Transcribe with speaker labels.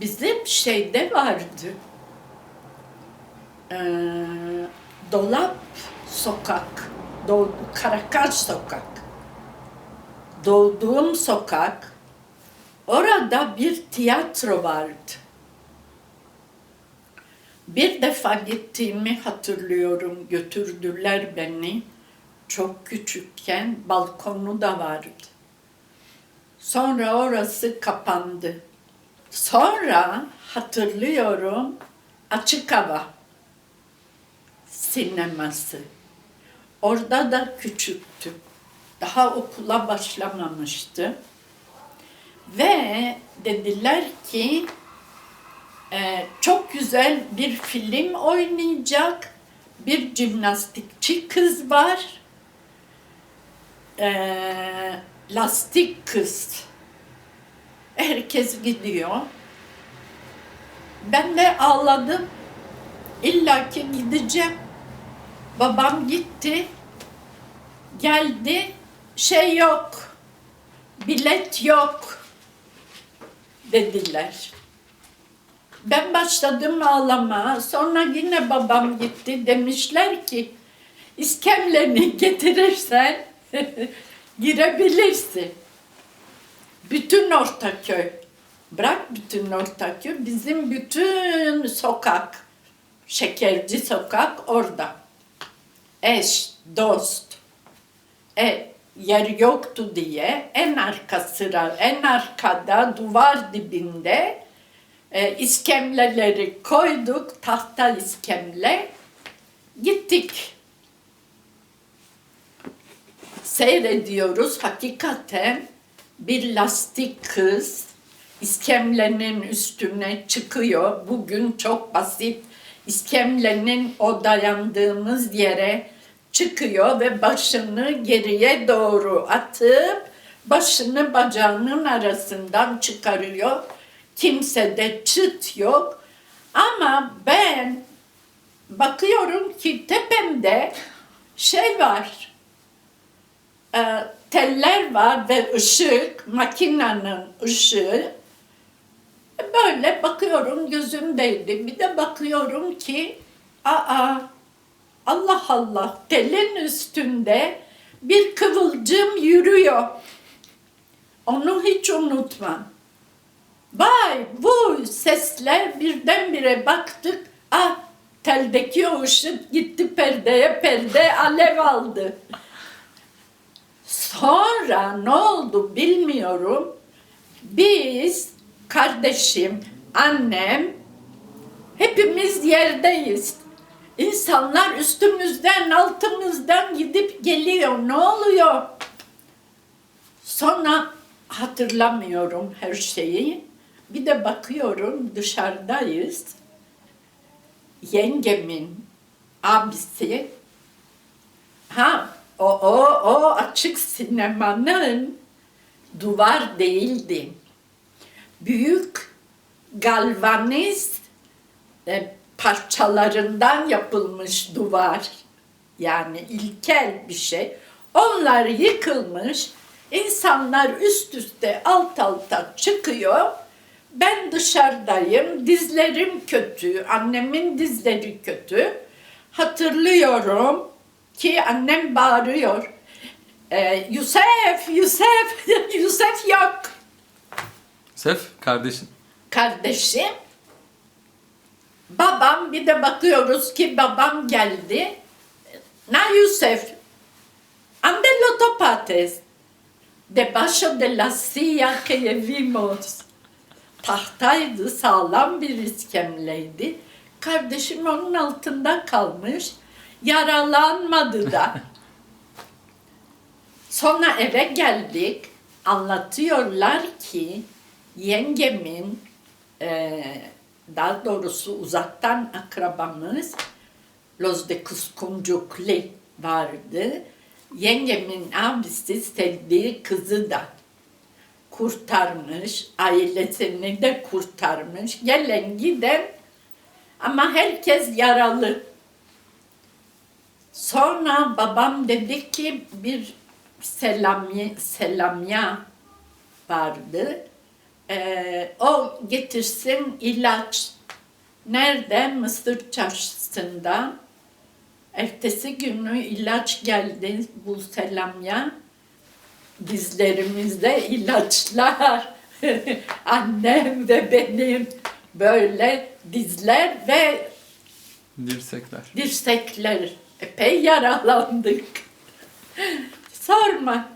Speaker 1: bizim şeyde vardı. Ee, dolap sokak, doğ, Karakar sokak. Doğduğum sokak. Orada bir tiyatro vardı. Bir defa gittiğimi hatırlıyorum. Götürdüler beni. Çok küçükken balkonu da vardı. Sonra orası kapandı. Sonra hatırlıyorum açık hava sineması. Orada da küçüktü. Daha okula başlamamıştı. Ve dediler ki e, çok güzel bir film oynayacak. Bir jimnastikçi kız var. E, lastik kız. Herkes gidiyor. Ben de ağladım. İlla ki gideceğim. Babam gitti. Geldi. Şey yok. Bilet yok. Dediler. Ben başladım ağlama. Sonra yine babam gitti. Demişler ki iskemleni getirirsen girebilirsin. Bütün Ortaköy. Bırak bütün Ortaköy. Bizim bütün sokak. Şekerci sokak orada. Eş, dost. E, yer yoktu diye en arka sıra, en arkada duvar dibinde e, iskemleleri koyduk, tahta iskemle. Gittik. Seyrediyoruz hakikaten bir lastik kız iskemlenin üstüne çıkıyor. Bugün çok basit. İskemlenin o dayandığımız yere çıkıyor ve başını geriye doğru atıp başını bacağının arasından çıkarıyor. Kimse de çıt yok. Ama ben bakıyorum ki tepemde şey var. E, teller var ve ışık, makinenin ışığı. Böyle bakıyorum gözümdeydi. Bir de bakıyorum ki aa Allah Allah telin üstünde bir kıvılcım yürüyor. Onu hiç unutmam. Vay bu sesler birdenbire baktık. Ah teldeki o ışık gitti perdeye perde alev aldı. Sonra ne oldu bilmiyorum. Biz kardeşim, annem hepimiz yerdeyiz. İnsanlar üstümüzden, altımızdan gidip geliyor. Ne oluyor? Sonra hatırlamıyorum her şeyi. Bir de bakıyorum dışarıdayız. Yengemin abisi ha o o o açık sinemanın duvar değildi. Büyük galvaniz e, parçalarından yapılmış duvar. Yani ilkel bir şey. Onlar yıkılmış. İnsanlar üst üste alt alta çıkıyor. Ben dışarıdayım. Dizlerim kötü. Annemin dizleri kötü. Hatırlıyorum ki annem bağırıyor. Ee, Yusuf, Yusuf, Yusuf yok.
Speaker 2: Sef kardeşin.
Speaker 1: Kardeşim. Babam bir de bakıyoruz ki babam geldi. Na Yusuf. Ande lotopates. Debajo de la silla que vimos. Tahtaydı, sağlam bir iskemleydi. Kardeşim onun altında kalmış. Yaralanmadı da. Sonra eve geldik. Anlatıyorlar ki yengemin eee, daha doğrusu uzaktan akrabamız Los de Cuscuncukli vardı. Yengemin abisi sevdiği kızı da kurtarmış, ailesini de kurtarmış. Gelen giden ama herkes yaralı. Sonra babam dedi ki bir selami, selamya vardı. Ee, o getirsin ilaç. Nerede? Mısır çarşısında. Ertesi günü ilaç geldi bu selamya. Dizlerimizde ilaçlar. Annem ve benim böyle dizler ve
Speaker 2: Dirsekler.
Speaker 1: dirsekler epey yaralandık. Sorma.